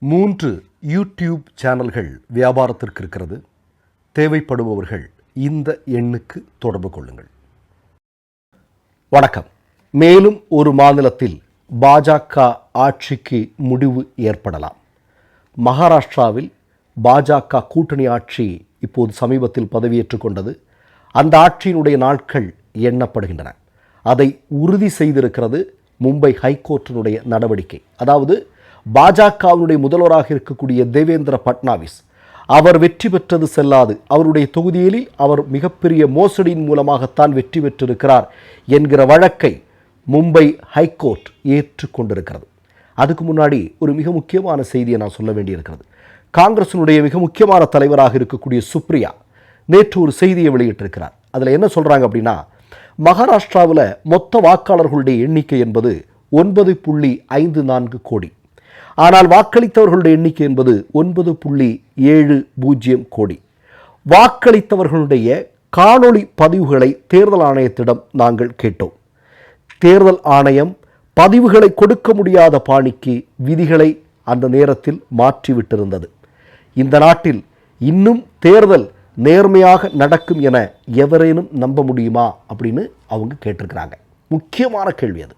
மூன்று யூடியூப் சேனல்கள் வியாபாரத்திற்கு இருக்கிறது. தேவைப்படுபவர்கள் இந்த எண்ணுக்கு தொடர்பு கொள்ளுங்கள். வணக்கம். மேலும் ஒரு மாநிலத்தில் பாஜக ஆட்சிக்கு முடிவு ஏற்படலாம். மகாராஷ்டிராவில் பாஜக கூட்டணி ஆட்சி இப்போது சமீபத்தில் பதவியேற்றுக் கொண்டது. அந்த ஆட்சியினுடைய நாட்கள் எண்ணப்படுகின்றன. அதை உறுதி செய்திருக்கிறது மும்பை ஹைகோர்ட்டினுடைய நடவடிக்கை. அதாவது பாஜகவினுடைய முதல்வராக இருக்கக்கூடிய தேவேந்திர பட்னாவிஸ் அவர் வெற்றி பெற்றது செல்லாது. அவருடைய தொகுதியில் அவர் மிகப்பெரிய மோசடியின் மூலமாகத்தான் வெற்றி பெற்றிருக்கிறார் என்கிற வழக்கை மும்பை ஹைகோர்ட் ஏற்றுக்கொண்டிருக்கிறது அதுக்கு முன்னாடி ஒரு மிக முக்கியமான செய்தியை நான் சொல்ல வேண்டியிருக்கிறது. காங்கிரசினுடைய மிக முக்கியமான தலைவராக இருக்கக்கூடிய சுப்ரியா நேற்று ஒரு செய்தியை வெளியிட்டிருக்கிறார். அதில் என்ன சொல்கிறாங்க அப்படின்னா மகாராஷ்டிராவில் மொத்த வாக்காளர்களுடைய எண்ணிக்கை என்பது ஒன்பது புள்ளி ஐந்து நான்கு கோடி. ஆனால் வாக்களித்தவர்களுடைய எண்ணிக்கை என்பது ஒன்பது புள்ளி ஏழு பூஜ்ஜியம் கோடி. வாக்களித்தவர்களுடைய காணொளி பதிவுகளை தேர்தல் ஆணையத்திடம் நாங்கள் கேட்டோம். தேர்தல் ஆணையம் பதிவுகளை கொடுக்க முடியாத பாணிக்கு விதிகளை அந்த நேரத்தில் மாற்றிவிட்டிருந்தது. இந்த நாட்டில் இன்னும் தேர்தல் நேர்மையாக நடக்கும் என எவரேனும் நம்ப முடியுமா அப்படின்னு அவங்க கேட்டிருக்கிறாங்க. முக்கியமான கேள்வி அது.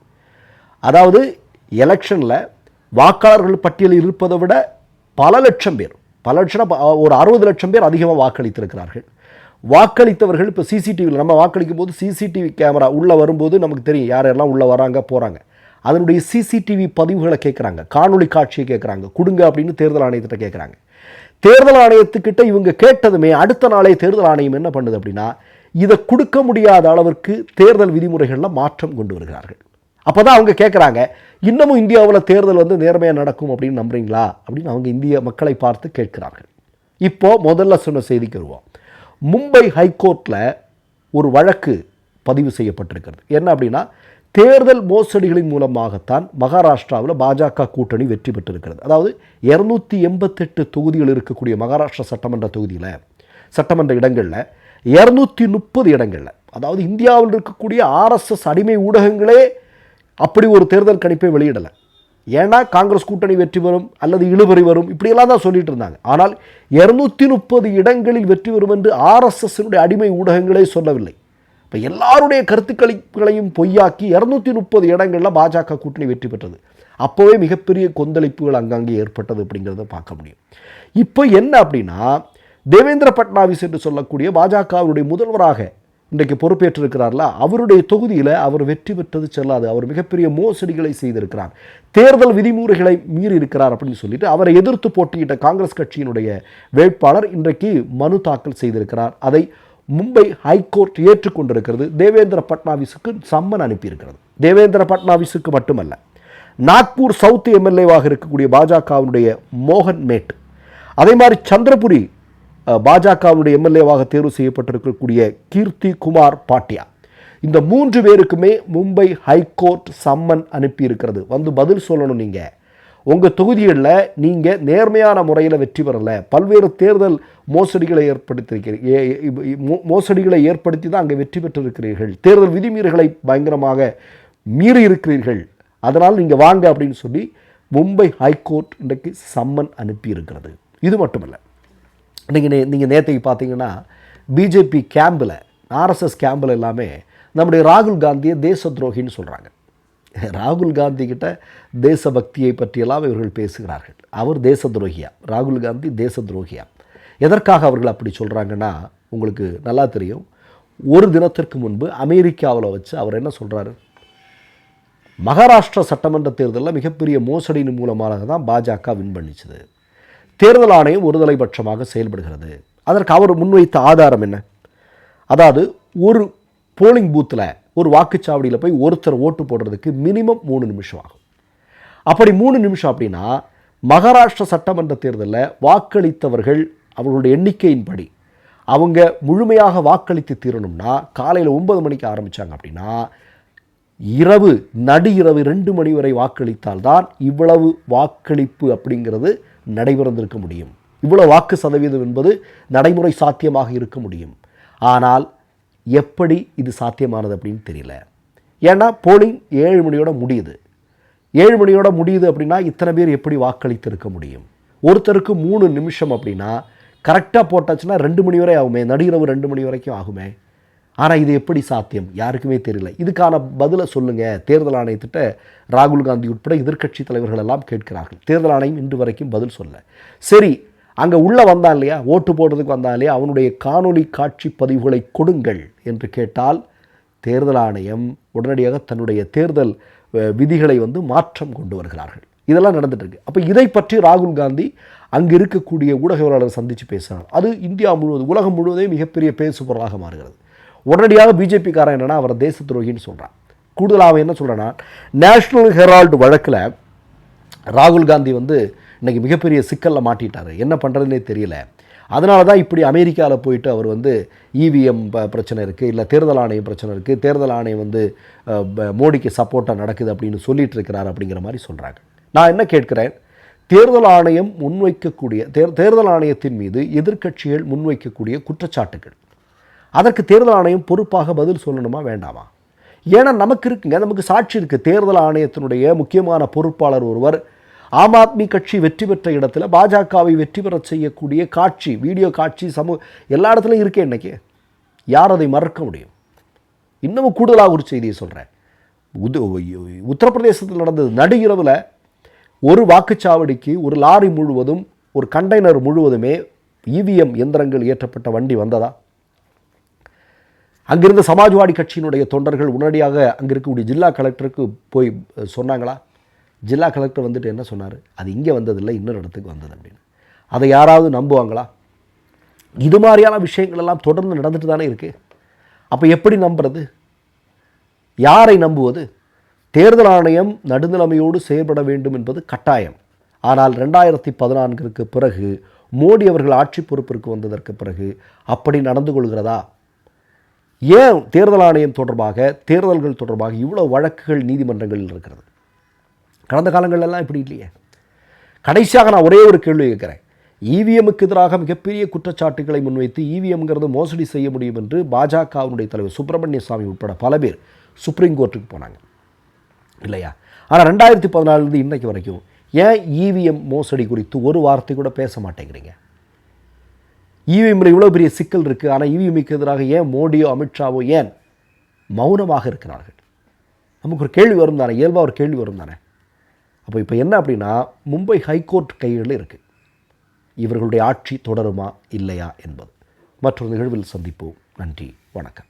அதாவது எலெக்ஷனில் வாக்காளர்கள் பட்டியலில் இருப்பதை விட பல லட்சம் பேர் பல லட்சம் ஒரு அறுபது லட்சம் பேர் அதிகமாக வாக்களித்திருக்கிறார்கள். வாக்களித்தவர்கள் இப்போ சிசிடிவியில் நம்ம வாக்களிக்கும் போது சிசிடிவி கேமரா உள்ளே வரும்போது நமக்கு தெரியும் யார் யாரெல்லாம் உள்ளே வராங்க போகிறாங்க அதனுடைய சிசிடிவி பதிவுகளை கேட்குறாங்க காணொளி காட்சியை கேட்குறாங்க கொடுங்க அப்படின்னு தேர்தல் ஆணையத்திட்ட கேட்குறாங்க தேர்தல் ஆணையத்துக்கிட்ட இவங்க கேட்டதுமே அடுத்த நாளே தேர்தல் ஆணையம் என்ன பண்ணுது அப்படின்னா இதை கொடுக்க முடியாத அளவிற்கு தேர்தல் விதிமுறைகளில் மாற்றம் கொண்டு வருகிறார்கள். அப்போ தான் அவங்க கேட்குறாங்க இன்னமும் இந்தியாவில் தேர்தல் வந்து நேர்மையாக நடக்கும் அப்படின்னு நம்புறீங்களா? அப்படின்னு அவங்க இந்திய மக்களை பார்த்து கேட்கிறார்கள். இப்போது முதல்ல சொன்ன செய்திக்கு வருவோம். மும்பை ஹைகோர்ட்டில் ஒரு வழக்கு பதிவு செய்யப்பட்டிருக்கிறது. என்ன அப்படின்னா தேர்தல் மோசடிகளின் மூலமாகத்தான் மகாராஷ்டிராவில் பாஜக கூட்டணி வெற்றி பெற்றிருக்கிறது. அதாவது இரநூத்தி எண்பத்தெட்டு தொகுதிகள் இருக்கக்கூடிய மகாராஷ்டிரா சட்டமன்ற தொகுதியில் சட்டமன்ற இடங்களில் இரநூத்தி முப்பது இடங்களில் அதாவது இந்தியாவில் இருக்கக்கூடிய ஆர்எஸ்எஸ் அடிமை ஊடகங்களே அப்படி ஒரு தேர்தல் கணிப்பை வெளியிடலை. ஏன்னா காங்கிரஸ் கூட்டணி வெற்றி பெறும் அல்லது இழுபறி வரும் இப்படியெல்லாம் தான் சொல்லிட்டு இருந்தாங்க. ஆனால் இரநூத்தி முப்பது இடங்களில் வெற்றி வரும் என்று ஆர்எஸ்எஸ்னுடைய அடிமை ஊடகங்களே சொல்லவில்லை. இப்போ எல்லாருடைய கருத்துக்களிப்புகளையும் பொய்யாக்கி இரநூத்தி முப்பது இடங்களில் பாஜக கூட்டணி வெற்றி பெற்றது. அப்போவே மிகப்பெரிய கொந்தளிப்புகள் அங்கங்கே ஏற்பட்டது அப்படிங்கிறத பார்க்க முடியும். இப்போ என்ன அப்படின்னா தேவேந்திர பட்னாவிஸ் என்று சொல்லக்கூடிய பாஜகவுடைய முதல்வராக இன்றைக்கு பொறுப்பேற்றிருக்கிறார்ல அவருடைய தொகுதியில் அவர் வெற்றி பெற்றது செல்லாது. அவர் மிகப்பெரிய மோசடிகளை செய்திருக்கிறார். தேர்தல் விதிமுறைகளை மீறி இருக்கிறார் அப்படின்னு சொல்லிட்டு அவரை எதிர்த்து போட்டியிட்ட காங்கிரஸ் கட்சியினுடைய வேட்பாளர் இன்றைக்கு மனு தாக்கல் செய்திருக்கிறார். அதை மும்பை ஹைகோர்ட் ஏற்றுக்கொண்டிருக்கிறது. தேவேந்திர பட்னாவிஸுக்கு சம்மன் அனுப்பியிருக்கிறது. தேவேந்திர பட்னாவிஸுக்கு மட்டுமல்ல நாக்பூர் சவுத் எம்எல்ஏவாக இருக்கக்கூடிய பாஜகவினுடைய மோகன் மேட் அதே மாதிரி சந்திரபுரி பாஜகவுடைய எம்எல்ஏவாக தேர்வு செய்யப்பட்டிருக்கக்கூடிய கீர்த்தி குமார் பாட்டியா. இந்த மூன்று பேருக்குமே மும்பை ஹைகோர்ட் சம்மன் அனுப்பியிருக்கிறது. வந்து பதில் சொல்லணும் நீங்கள் உங்கள் தொகுதிகளில் நீங்கள் நேர்மையான முறையில் வெற்றி பெறலை. பல்வேறு தேர்தல் மோசடிகளை ஏற்படுத்தியிருக்கிறீர்கள் மோசடிகளை ஏற்படுத்தி தான் அங்கே வெற்றி பெற்றிருக்கிறீர்கள். தேர்தல் விதிமீறல்களை பயங்கரமாக மீறி இருக்கிறீர்கள். அதனால் நீங்கள் வாங்க அப்படின்னு சொல்லி மும்பை ஹைகோர்ட் இன்றைக்கு சம்மன் அனுப்பியிருக்கிறது. இது மட்டுமல்ல. நீங்கள் நே நீங்கள் நேற்றைக்கு பார்த்தீங்கன்னா பிஜேபி கேம்பில் ஆர்எஸ்எஸ் கேம்பில் எல்லாமே நம்முடைய ராகுல் காந்தியை தேச துரோகின்னு சொல்கிறாங்க ராகுல் காந்தி கிட்ட தேசபக்தியை பற்றியெல்லாம் இவர்கள் பேசுகிறார்கள். அவர் தேச துரோகியா ராகுல் காந்தி தேச துரோகியா எதற்காக அவர்கள் அப்படி சொல்கிறாங்கன்னா உங்களுக்கு நல்லா தெரியும். ஒரு தினத்திற்கு முன்பு அமெரிக்காவில் வச்சு அவர் என்ன சொல்கிறாரு மகாராஷ்டிரா சட்டமன்ற தேர்தலில் மிகப்பெரிய மோசடியின் மூலமாக தான் பாஜக வின் பண்ணிச்சுது. தேர்தல் ஆணையம் ஒருதலைபட்சமாக செயல்படுகிறது. அதற்கு அவர் முன்வைத்த ஆதாரம் என்ன? அதாவது ஒரு போலிங் பூத்தில் ஒரு வாக்குச்சாவடியில் போய் ஒருத்தர் ஓட்டு போடுறதுக்கு மினிமம் மூணு நிமிஷம் ஆகும். அப்படி மூணு நிமிஷம் அப்படின்னா மகாராஷ்டிர சட்டமன்ற தேர்தலில் வாக்களித்தவர்கள் அவர்களுடைய எண்ணிக்கையின்படி அவங்க முழுமையாக வாக்களித்து தீரணும்னா காலையில் ஒன்பது மணிக்கு ஆரம்பித்தாங்க அப்படின்னா இரவு நடு இரவு ரெண்டு மணி வரை வாக்களித்தால்தான் இவ்வளவு வாக்களிப்பு அப்படிங்கிறது நடைபெறந்திருக்க முடியும். இவ்வளோ வாக்கு சதவீதம் என்பது நடைமுறை சாத்தியமாக இருக்க முடியும். ஆனால் எப்படி இது சாத்தியமானது அப்படின்னு தெரியல. ஏன்னா போலிங் ஏழு மணியோட முடியுது. ஏழு மணியோட முடியுது அப்படின்னா இத்தனை பேர் எப்படி வாக்களித்திருக்க முடியும்? ஒருத்தருக்கு மூணு நிமிஷம் அப்படின்னா கரெக்டாக போட்டாச்சுன்னா ரெண்டு மணி வரை ஆகுமே? நடுஇரவு ரெண்டு மணி வரைக்கும் ஆகுமே? ஆனால் இது எப்படி சாத்தியம்? யாருக்குமே தெரியல. இதுக்கான பதிலை சொல்லுங்கள் தேர்தல் ஆணையத்திட்ட ராகுல் காந்தி உட்பட எதிர்க்கட்சி தலைவர்கள் எல்லாம் கேட்கிறார்கள். தேர்தல் ஆணையம் இன்று வரைக்கும் பதில் சொல்ல. சரி அங்கே உள்ளே வந்தான் இல்லையா? ஓட்டு போடுறதுக்கு வந்தான் இல்லையா? அவனுடைய காணொளி காட்சி பதிவுகளை கொடுங்கள் என்று கேட்டால் தேர்தல் ஆணையம் உடனடியாக தன்னுடைய தேர்தல் விதிகளை வந்து மாற்றம் கொண்டு வருகிறார்கள். இதெல்லாம் நடந்துட்டுருக்கு அப்போ இதை பற்றி ராகுல் காந்தி அங்கே இருக்கக்கூடிய ஊடகவியலாளர் சந்தித்து பேசினார். அது இந்தியா முழுவதும் உலகம் முழுவதும் மிகப்பெரிய பேசுபொருளாக மாறுகிறது. உடனடியாக பிஜேபிக்காரன் என்னென்னா அவரை தேச துரோகின்னு சொல்கிறான் கூடுதலாக அவன் என்ன சொல்கிறான்னா நேஷ்னல் ஹெரால்டு வழக்கில் ராகுல் காந்தி வந்து இன்னைக்கு மிகப்பெரிய சிக்கலில் மாட்டிட்டாரு. என்ன பண்ணுறதுனே தெரியல. அதனால தான் இப்படி அமெரிக்காவில் போயிட்டு அவர் வந்து இவிஎம் பிரச்சனை இருக்குது இல்லை தேர்தல் ஆணையம் பிரச்சனை இருக்குது தேர்தல் ஆணையம் வந்து மோடிக்கு சப்போர்ட்டாக நடக்குது அப்படின்னு சொல்லிட்டு இருக்கிறார் அப்படிங்கிற மாதிரி சொல்கிறாங்க நான் என்ன கேட்குறேன்? தேர்தல் ஆணையம் முன்வைக்கக்கூடிய தேர் தேர்தல் ஆணையத்தின் மீது எதிர்க்கட்சிகள் முன்வைக்கக்கூடிய குற்றச்சாட்டுகள் அதற்கு தேர்தல் ஆணையம் பொறுப்பாக பதில் சொல்லணுமா வேண்டாமா? ஏன்னா நமக்கு இருக்குங்க நமக்கு சாட்சி இருக்குது தேர்தல் ஆணையத்தினுடைய முக்கியமான பொறுப்பாளர் ஒருவர் ஆம் ஆத்மி கட்சி வெற்றி பெற்ற இடத்துல பாஜகவை வெற்றி பெறச் செய்யக்கூடிய காட்சி வீடியோ காட்சி சமூக எல்லா இடத்துலையும் இருக்கே இன்னைக்கு. யார் அதை மறக்க முடியும்? இன்னமும் கூடுதலாக ஒரு செய்தியை சொல்கிறேன் உது உத்தரப்பிரதேசத்தில் நடந்தது நடு இரவில் ஒரு வாக்குச்சாவடிக்கு ஒரு லாரி முழுவதும் ஒரு கண்டெய்னர் முழுவதுமே இவிஎம் எந்திரங்கள் ஏற்றப்பட்ட வண்டி வந்ததா? அங்கிருந்த சமாஜ்வாடி கட்சியினுடைய தொண்டர்கள் உடனடியாக அங்கே இருக்கக்கூடிய ஜில்லா கலெக்டருக்கு போய் சொன்னாங்களா? ஜில்லா கலெக்டர் வந்துட்டு என்ன சொன்னார்? அது இங்கே வந்ததில்லை இன்னொரு இடத்துக்கு வந்தது அப்படின்னு. அதை யாராவது நம்புவாங்களா? இது மாதிரியான விஷயங்கள் எல்லாம் தொடர்ந்து நடந்துட்டு தானே இருக்குது அப்போ எப்படி நம்புறது? யாரை நம்புவது? தேர்தல் ஆணையம் நடுநிலைமையோடு செயல்பட வேண்டும் என்பது கட்டாயம். ஆனால் ரெண்டாயிரத்தி பதினான்கிற்கு பிறகு மோடி அவர்கள் ஆட்சி பொறுப்பிற்கு வந்ததற்கு பிறகு அப்படி நடந்து கொள்கிறதா? ஏன் தேர்தல் ஆணையம் தொடர்பாக தேர்தல்கள் தொடர்பாக இவ்வளோ வழக்குகள் நீதிமன்றங்களில் இருக்கிறது? கடந்த காலங்களெல்லாம் இப்படி இல்லையே. கடைசியாக நான் ஒரே ஒரு கேள்வி கேட்குறேன். இவிஎம்முக்கு எதிராக மிகப்பெரிய குற்றச்சாட்டுகளை முன்வைத்து இவிஎம்ங்கிறது மோசடி செய்ய முடியும் என்று பாஜகவினுடைய தலைவர் சுப்பிரமணிய சுவாமி உட்பட பல பேர் சுப்ரீம் கோர்ட்டுக்கு போனாங்க. இல்லையா? ஆனால் ரெண்டாயிரத்தி பதினாலுலேருந்து இன்றைக்கு வரைக்கும் ஏன் இவிஎம் மோசடி குறித்து ஒரு வார்த்தை கூட பேச மாட்டேங்கிறீங்க? இவிஎம்மில் இவ்வளோ பெரிய சிக்கல் இருக்குது ஆனால் இவிஎம்முக்கு எதிராக ஏன் மோடியோ அமித்ஷாவோ ஏன் மௌனமாக இருக்கிறார்கள்? நமக்கு ஒரு கேள்வி வரும் தானே? இயல்பாக ஒரு கேள்வி வரும் தானே? அப்போ இப்போ என்ன அப்படின்னா மும்பை ஹைகோர்ட் கைகளில் இருக்குது இவர்களுடைய ஆட்சி தொடருமா இல்லையா என்பது. மற்றொரு நிகழ்வில் சந்திப்போம். நன்றி. வணக்கம்.